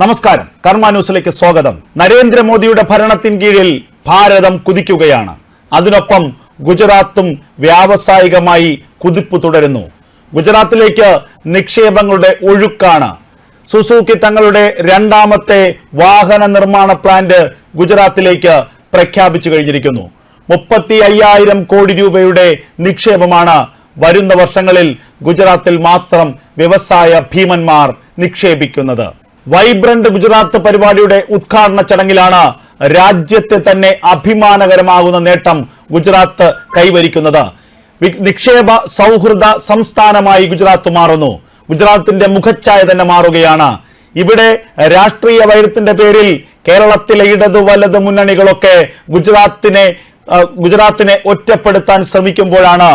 നമസ്കാരം. കർമ്മ ന്യൂസിലേക്ക് സ്വാഗതം. നരേന്ദ്രമോദിയുടെ ഭരണത്തിൻ കീഴിൽ ഭാരതം കുതിക്കുകയാണ്. അതിനൊപ്പം ഗുജറാത്തും വ്യാവസായികമായി കുതിപ്പ് തുടരുന്നു. ഗുജറാത്തിലേക്ക് നിക്ഷേപങ്ങളുടെ ഒഴുക്കാണ്. സുസൂക്കി തങ്ങളുടെ രണ്ടാമത്തെ വാഹന നിർമ്മാണ പ്ലാന്റ് ഗുജറാത്തിലേക്ക് പ്രഖ്യാപിച്ചു കഴിഞ്ഞിരിക്കുന്നു. മുപ്പത്തി അയ്യായിരം കോടി രൂപയുടെ നിക്ഷേപമാണ് വരുന്ന വർഷങ്ങളിൽ ഗുജറാത്തിൽ മാത്രം വ്യവസായ ഭീമന്മാർ നിക്ഷേപിക്കുന്നത്. വൈബ്രന്റ് ഗുജറാത്ത് പരിപാടിയുടെ ഉദ്ഘാടന ചടങ്ങിലാണ് രാജ്യത്തെ തന്നെ അഭിമാനകരമാകുന്ന നേട്ടം ഗുജറാത്ത് കൈവരിക്കുന്നത്. നിക്ഷേപ സൗഹൃദ സംസ്ഥാനമായി ഗുജറാത്ത് മാറുന്നു. ഗുജറാത്തിന്റെ മുഖച്ഛായ തന്നെ മാറുകയാണ്. ഇവിടെ രാഷ്ട്രീയ വൈരത്തിന്റെ പേരിൽ കേരളത്തിലെ ഇടതു വലത് മുന്നണികളൊക്കെ ഗുജറാത്തിനെ ഗുജറാത്തിനെ ഒറ്റപ്പെടുത്താൻ ശ്രമിക്കുമ്പോഴാണ്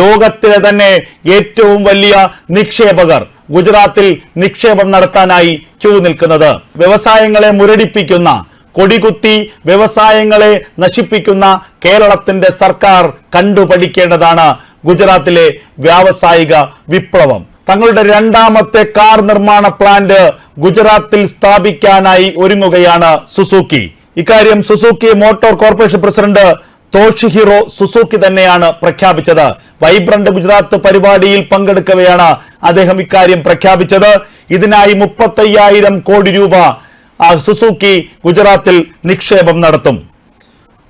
ലോകത്തിലെ തന്നെ ഏറ്റവും വലിയ നിക്ഷേപകർ. ഗുജറാത്തിൽ നിക്ഷേപം നടത്താനായി ക്യൂ നിൽക്കുന്നത്. വ്യവസായങ്ങളെ മുരടിപ്പിക്കുന്ന കൊടികുത്തി വ്യവസായങ്ങളെ നശിപ്പിക്കുന്ന കേരളത്തിന്റെ സർക്കാർ കണ്ടുപഠിക്കേണ്ടതാണ് ഗുജറാത്തിലെ വ്യാവസായിക വിപ്ലവം. തങ്ങളുടെ രണ്ടാമത്തെ കാർ നിർമ്മാണ പ്ലാന്റ് ഗുജറാത്തിൽ സ്ഥാപിക്കാനായി ഒരുങ്ങുകയാണ് സുസുക്കി. ഇക്കാര്യം Suzuki motor corporation president Toshihiro Suzuki തന്നെയാണ് പ്രഖ്യാപിച്ചത്. വൈബ്രന്റ് ഗുജറാത്ത് പരിപാടിയിൽ പങ്കെടുക്കവെയാണ് അദ്ദേഹം ഇക്കാര്യം പ്രഖ്യാപിച്ചത്. ഇതിനായി മുപ്പത്തയ്യായിരം കോടി രൂപ സുസൂക്കി ഗുജറാത്തിൽ നിക്ഷേപം നടത്തും.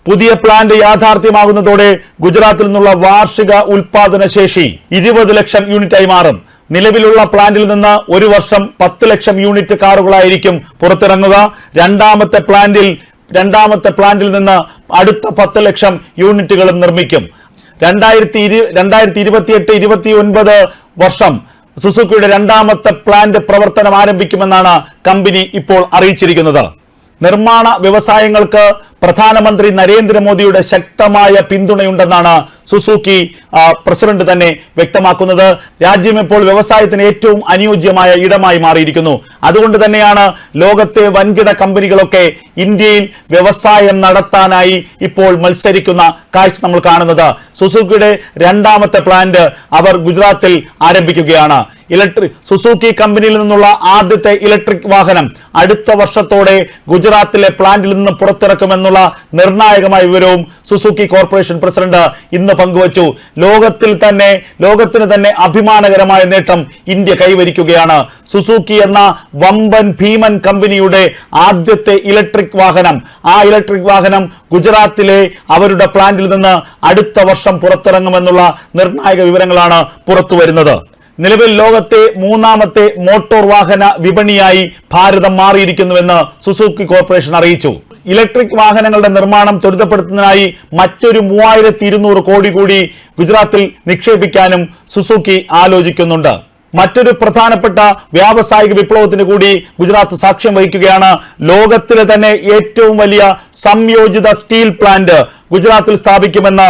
പുതിയ പ്ലാന്റ് യാഥാർത്ഥ്യമാകുന്നതോടെ ഗുജറാത്തിൽ നിന്നുള്ള വാർഷിക ഉൽപാദന ശേഷി ഇരുപത് ലക്ഷം യൂണിറ്റായി മാറും. നിലവിലുള്ള പ്ലാന്റിൽ നിന്ന് ഒരു വർഷം പത്ത് ലക്ഷം യൂണിറ്റ് കാറുകളായിരിക്കും പുറത്തിറങ്ങുക. രണ്ടാമത്തെ പ്ലാന്റിൽ രണ്ടാമത്തെ പ്ലാന്റിൽ നിന്ന് അടുത്ത പത്ത് ലക്ഷം യൂണിറ്റുകളും നിർമ്മിക്കും. രണ്ടായിരത്തി ഇരു രണ്ടായിരത്തി ഇരുപത്തിയെട്ട് ഇരുപത്തി ഒൻപത് വർഷം സുസുക്കിയുടെ രണ്ടാമത്തെ പ്ലാന്റ് പ്രവർത്തനം ആരംഭിക്കുമെന്നാണ് കമ്പനി ഇപ്പോൾ അറിയിച്ചിരിക്കുന്നത്. നിർമ്മാണ വ്യവസായങ്ങൾക്ക് പ്രധാനമന്ത്രി നരേന്ദ്രമോദിയുടെ ശക്തമായ പിന്തുണയുണ്ടെന്നാണ് സുസൂക്കി പ്രസിഡന്റ് തന്നെ വ്യക്തമാക്കുന്നത്. രാജ്യം ഇപ്പോൾ വ്യവസായത്തിന് ഏറ്റവും അനുയോജ്യമായ ഇടമായി മാറിയിരിക്കുന്നു. അതുകൊണ്ട് തന്നെയാണ് ലോകത്തെ വൻകിട കമ്പനികളൊക്കെ ഇന്ത്യയിൽ വ്യവസായം നടത്താനായി ഇപ്പോൾ മത്സരിക്കുന്ന കാഴ്ച നമ്മൾ കാണുന്നത്. സുസൂക്കിയുടെ രണ്ടാമത്തെ പ്ലാന്റ് അവർ ഗുജറാത്തിൽ ആരംഭിക്കുകയാണ്. ഇലക്ട്രിക് സുസൂക്കി കമ്പനിയിൽ നിന്നുള്ള ആദ്യത്തെ ഇലക്ട്രിക് വാഹനം അടുത്ത വർഷത്തോടെ ഗുജറാത്തിലെ പ്ലാന്റിൽ നിന്ന് പുറത്തിറക്കുമെന്നുള്ള നിർണായകമായ വിവരവും സുസൂക്കി കോർപ്പറേഷൻ പ്രസിഡന്റ് ഇന്ന് പങ്കുവച്ചു. ലോകത്തിൽ തന്നെ ലോകത്തിന് തന്നെ അഭിമാനകരമായ നേട്ടം ഇന്ത്യ കൈവരിക്കുകയാണ്. സുസൂക്കി എന്ന വമ്പൻ ഭീമൻ കമ്പനിയുടെ ആദ്യത്തെ ഇലക്ട്രിക് വാഹനം. ആ ഇലക്ട്രിക് വാഹനം ഗുജറാത്തിലെ അവരുടെ പ്ലാന്റിൽ നിന്ന് അടുത്ത വർഷം പുറത്തിറങ്ങുമെന്നുള്ള നിർണായക വിവരങ്ങളാണ് പുറത്തു വരുന്നത് നിലവിൽ ലോകത്തെ മൂന്നാമത്തെ മോട്ടോർ വാഹന വിപണിയായി ഭാരതം മാറിയിരിക്കുന്നുവെന്ന് സുസൂക്കി കോർപ്പറേഷൻ അറിയിച്ചു. ഇലക്ട്രിക് വാഹനങ്ങളുടെ നിർമ്മാണം ത്വരിതപ്പെടുത്തുന്നതിനായി മറ്റൊരു മൂവായിരത്തി ഇരുന്നൂറ് കോടി കൂടി ഗുജറാത്തിൽ നിക്ഷേപിക്കാനും സുസുക്കി ആലോചിക്കുന്നുണ്ട്. മറ്റൊരു പ്രധാനപ്പെട്ട വ്യാവസായിക വിപ്ലവത്തിന് കൂടി ഗുജറാത്ത് സാക്ഷ്യം വഹിക്കുകയാണ് ലോകത്തിലെ തന്നെ ഏറ്റവും വലിയ സംയോജിത സ്റ്റീൽ പ്ലാന്റ് ഗുജറാത്തിൽ സ്ഥാപിക്കുമെന്ന്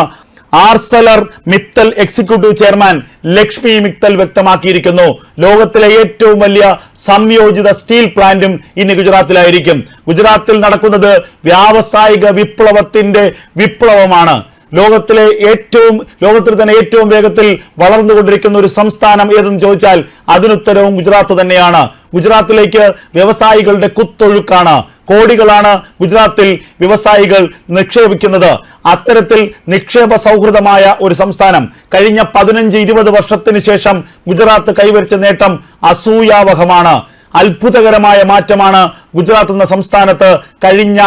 Arcelor Mittal executive chairman Lakshmi Mittal വ്യക്തമാക്കിയിരിക്കുന്നു. ലോകത്തിലെ ഏറ്റവും വലിയ സംയോജിത സ്റ്റീൽ പ്ലാന്റും ഇനി ഗുജറാത്തിലായിരിക്കും. ഗുജറാത്തിൽ നടക്കുന്നത് വ്യാവസായിക വിപ്ലവത്തിന്റെ വിപ്ലവമാണ്. ലോകത്തിലെ ഏറ്റവും ലോകത്തിൽ തന്നെ ഏറ്റവും വേഗത്തിൽ വളർന്നുകൊണ്ടിരിക്കുന്ന ഒരു സംസ്ഥാനം ഏതെന്ന് ചോദിച്ചാൽ അതിനുത്തരവും ഗുജറാത്ത് തന്നെയാണ്. ഗുജറാത്തിലേക്ക് വ്യവസായികളുടെ കുത്തൊഴുക്കാണ്. കോടികളാണ് ഗുജറാത്തിൽ വ്യവസായികൾ നിക്ഷേപിക്കുന്നത്. അത്തരത്തിൽ നിക്ഷേപ സൗഹൃദമായ ഒരു സംസ്ഥാനം കഴിഞ്ഞ പതിനഞ്ച് ഇരുപത് വർഷത്തിന് ശേഷം ഗുജറാത്ത് കൈവരിച്ച നേട്ടം അസൂയാവഹമാണ്. അത്ഭുതകരമായ മാറ്റമാണ് ഗുജറാത്ത് എന്ന സംസ്ഥാനത്ത് കഴിഞ്ഞ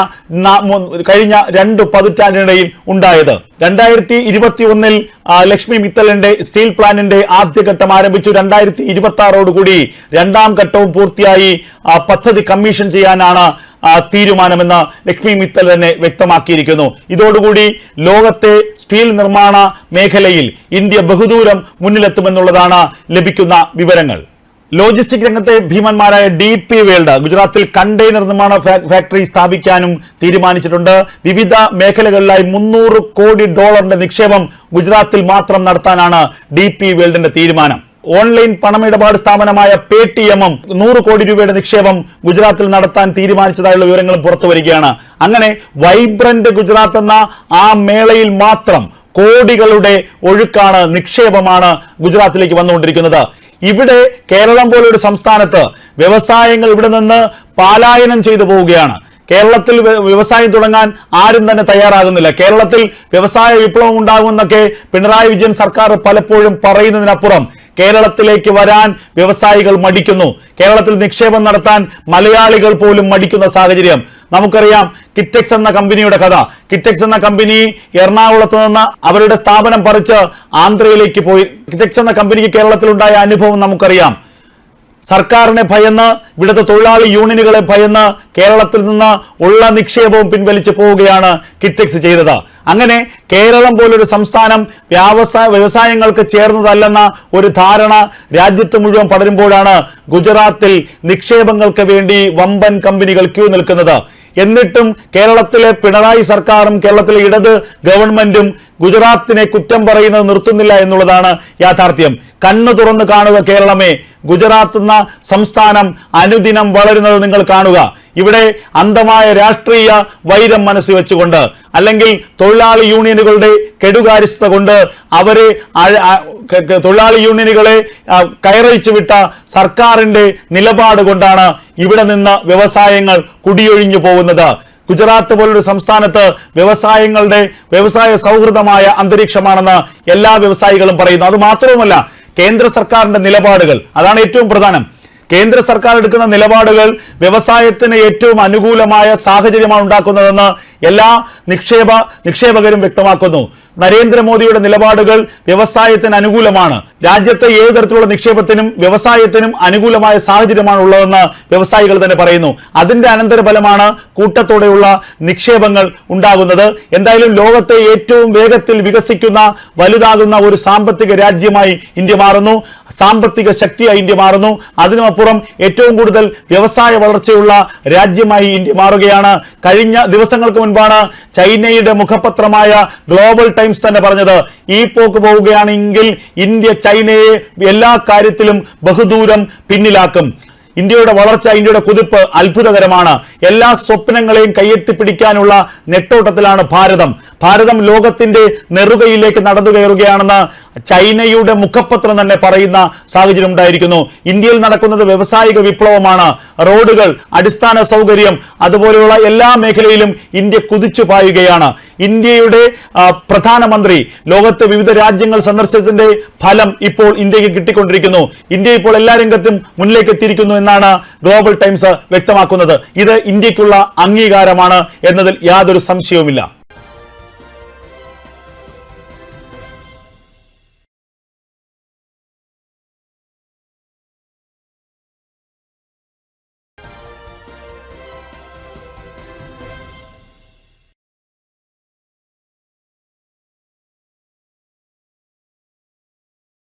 കഴിഞ്ഞ രണ്ട് പതിറ്റാണ്ടിനിടയിൽ ഉണ്ടായത്. രണ്ടായിരത്തി ഇരുപത്തി ഒന്നിൽ ലക്ഷ്മി മിത്തലിന്റെ സ്റ്റീൽ പ്ലാന്റിന്റെ ആദ്യഘട്ടം ആരംഭിച്ചു. രണ്ടായിരത്തി ഇരുപത്തി ആറോടുകൂടി രണ്ടാം ഘട്ടവും പൂർത്തിയായി. പദ്ധതി കമ്മീഷൻ ചെയ്യാനാണ് തീരുമാനമെന്ന് ലക്ഷ്മി മിത്തൽ തന്നെ വ്യക്തമാക്കിയിരിക്കുന്നു. ഇതോടുകൂടി ലോകത്തെ സ്റ്റീൽ നിർമ്മാണ മേഖലയിൽ ഇന്ത്യ ബഹുദൂരം മുന്നിലെത്തുമെന്നുള്ളതാണ് ലഭിക്കുന്ന വിവരങ്ങൾ. ലോജിസ്റ്റിക് രംഗത്തെ ഭീമന്മാരായ ഡി പി വേൾഡ് ഗുജറാത്തിൽ കണ്ടെയ്നർ നിർമ്മാണ ഫാക്ടറി സ്ഥാപിക്കാനും തീരുമാനിച്ചിട്ടുണ്ട്. വിവിധ മേഖലകളിലായി മുന്നൂറ് കോടി ഡോളറിന്റെ നിക്ഷേപം ഗുജറാത്തിൽ മാത്രം നടത്താനാണ് ഡി പി വേൾഡിന്റെ തീരുമാനം. ഓൺലൈൻ പണമിടപാട് സ്ഥാപനമായ പേ ടി എമ്മും നൂറ് കോടി രൂപയുടെ നിക്ഷേപം ഗുജറാത്തിൽ നടത്താൻ തീരുമാനിച്ചതായുള്ള വിവരങ്ങളും പുറത്തു വരികയാണ്. അങ്ങനെ വൈബ്രന്റ് ഗുജറാത്ത് എന്ന ആ മേളയിൽ മാത്രം കോടികളുടെ ഒഴുക്കാണ് നിക്ഷേപമാണ് ഗുജറാത്തിലേക്ക് വന്നുകൊണ്ടിരിക്കുന്നത്. ഇവിടെ കേരളം പോലൊരു സംസ്ഥാനത്ത് വ്യവസായങ്ങൾ ഇവിടെ നിന്ന് പാലായനം ചെയ്തു പോവുകയാണ്. കേരളത്തിൽ വ്യ- വ്യവസായം തുടങ്ങാൻ ആരും തന്നെ തയ്യാറാകുന്നില്ല. കേരളത്തിൽ വ്യവസായ വിപ്ലവം ഉണ്ടാകുമെന്നൊക്കെ പിണറായി വിജയൻ സർക്കാർ പലപ്പോഴും പറയുന്നതിനപ്പുറം കേരളത്തിലേക്ക് വരാൻ വ്യവസായികൾ മടിക്കുന്നു. കേരളത്തിൽ നിക്ഷേപം നടത്താൻ മലയാളികൾ പോലും മടിക്കുന്ന സാഹചര്യം. നമുക്കറിയാം കിറ്റെക്സ് എന്ന കമ്പനിയുടെ കഥ. കിറ്റെക്സ് എന്ന കമ്പനി എറണാകുളത്ത് നിന്ന് അവരുടെ സ്ഥാപനം പറിച്ച് ആന്ധ്രയിലേക്ക് പോയി. കിറ്റെക്സ് എന്ന കമ്പനിക്ക് കേരളത്തിലുണ്ടായ അനുഭവം നമുക്കറിയാം. സർക്കാരിനെ ഭയന്ന് ഇവിടുത്തെ തൊഴിലാളി യൂണിയനുകളെ ഭയന്ന് കേരളത്തിൽ നിന്ന് ഉള്ള നിക്ഷേപവും പിൻവലിച്ചു പോവുകയാണ് കിറ്റെക്സ് ചെയ്തത്. അങ്ങനെ കേരളം പോലൊരു സംസ്ഥാനം വ്യവസായ വ്യവസായങ്ങൾക്ക് ചേർന്നതല്ലെന്ന ഒരു ധാരണ രാജ്യത്ത് മുഴുവൻ പടരുമ്പോഴാണ് ഗുജറാത്തിൽ നിക്ഷേപങ്ങൾക്ക് വേണ്ടി വമ്പൻ കമ്പനികൾ ക്യൂ നിൽക്കുന്നത്. എന്നിട്ടും കേരളത്തിലെ പിണറായി സർക്കാരും കേരളത്തിലെ ഇടത് ഗവൺമെന്റും ഗുജറാത്തിനെ കുറ്റം പറയുന്നത് നിർത്തുന്നില്ല എന്നുള്ളതാണ് യാഥാർത്ഥ്യം. കണ്ണു തുറന്ന് കാണുക കേരളമേ. ഗുജറാത്ത് എന്ന സംസ്ഥാനം അനുദിനം വളരുന്നത് നിങ്ങൾ കാണുക. ഇവിടെ അന്ധമായ രാഷ്ട്രീയ വൈരം മനസ്സിൽ വെച്ചുകൊണ്ട് അല്ലെങ്കിൽ തൊഴിലാളി യൂണിയനുകളുടെ കെടുകാര്യസ്ഥത കൊണ്ട് അവരെ തൊഴിലാളി യൂണിയനുകളെ കയറിച്ചു വിട്ട സർക്കാരിന്റെ നിലപാട് കൊണ്ടാണ് ഇവിടെ നിന്ന് വ്യവസായങ്ങൾ കുടിയൊഴിഞ്ഞു പോകുന്നത്. ഗുജറാത്ത് പോലൊരു സംസ്ഥാനത്ത് വ്യവസായങ്ങളുടെ വ്യവസായ സൗഹൃദമായ അന്തരീക്ഷമാണെന്ന് എല്ലാ വ്യവസായികളും പറയുന്നു. അത് മാത്രവുമല്ല കേന്ദ്ര സർക്കാരിന്റെ നിലപാടുകൾ അതാണ് ഏറ്റവും പ്രധാനം. കേന്ദ്ര സർക്കാർ എടുക്കുന്ന നിലപാടുകൾ വ്യവസായത്തിന് ഏറ്റവും അനുകൂലമായ സാഹചര്യമാണ് ഉണ്ടാക്കുന്നതെന്ന് എല്ലാ നിക്ഷേപ നിക്ഷേപകരും വ്യക്തമാക്കുന്നു. നരേന്ദ്രമോദിയുടെ നിലപാടുകൾ വ്യവസായത്തിന് അനുകൂലമാണ്. രാജ്യത്തെ ഏത് തരത്തിലുള്ള നിക്ഷേപത്തിനും വ്യവസായത്തിനും അനുകൂലമായ സാഹചര്യമാണ് ഉള്ളതെന്ന് വ്യവസായികൾ തന്നെ പറയുന്നു. അതിന്റെ അനന്തരഫലമാണ് കൂട്ടത്തോടെയുള്ള നിക്ഷേപങ്ങൾ ഉണ്ടാകുന്നത്. എന്തായാലും ലോകത്തെ ഏറ്റവും വേഗത്തിൽ വികസിക്കുന്ന വലുതാകുന്ന ഒരു സാമ്പത്തിക രാജ്യമായി ഇന്ത്യ മാറുന്നു. സാമ്പത്തിക ശക്തിയായി ഇന്ത്യ മാറുന്നു. അതിനപ്പുറം ഏറ്റവും കൂടുതൽ വ്യവസായ വളർച്ചയുള്ള രാജ്യമായി ഇന്ത്യ മാറുകയാണ്. കഴിഞ്ഞ ദിവസങ്ങൾക്ക് മുൻപാണ് ചൈനയുടെ മുഖപത്രമായ ഗ്ലോബൽ ടൈംസ് തന്നെ പറഞ്ഞത് ഈ പോക്ക് പോവുകയാണെങ്കിൽ ഇന്ത്യ ചൈനയെ എല്ലാ കാര്യത്തിലും ബഹുദൂരം പിന്നിലാക്കും. ഇന്ത്യയുടെ വളർച്ച ഇന്ത്യയുടെ കുതിപ്പ് അത്ഭുതകരമാണ്. എല്ലാ സ്വപ്നങ്ങളെയും കയ്യെത്തിപ്പിടിക്കാനുള്ള നെട്ടോട്ടത്തിലാണ് ഭാരതം. ഭാരതം ലോകത്തിന്റെ നെറുകയിലേക്ക് നടന്നു കയറുകയാണെന്ന് ചൈനയുടെ മുഖപത്രം തന്നെ പറയുന്ന സാഹചര്യം ഉണ്ടായിരിക്കുന്നു. ഇന്ത്യയിൽ നടക്കുന്നത് വ്യവസായിക വിപ്ലവമാണ്. റോഡുകൾ അടിസ്ഥാന സൗകര്യം അതുപോലെയുള്ള എല്ലാ മേഖലയിലും ഇന്ത്യ കുതിച്ചു പായുകയാണ്. ഇന്ത്യയുടെ പ്രധാനമന്ത്രി ലോകത്തെ വിവിധ രാജ്യങ്ങൾ സന്ദർശിച്ചതിന്റെ ഫലം ഇപ്പോൾ ഇന്ത്യയ്ക്ക് കിട്ടിക്കൊണ്ടിരിക്കുന്നു. ഇന്ത്യ ഇപ്പോൾ എല്ലാ രംഗത്തും മുന്നിലേക്ക് എത്തിയിരിക്കുന്നു എന്നാണ് ഗ്ലോബൽ ടൈംസ് വ്യക്തമാക്കുന്നത്. ഇത് ഇന്ത്യക്കുള്ള അംഗീകാരമാണ് എന്നതിൽ യാതൊരു സംശയവുമില്ല.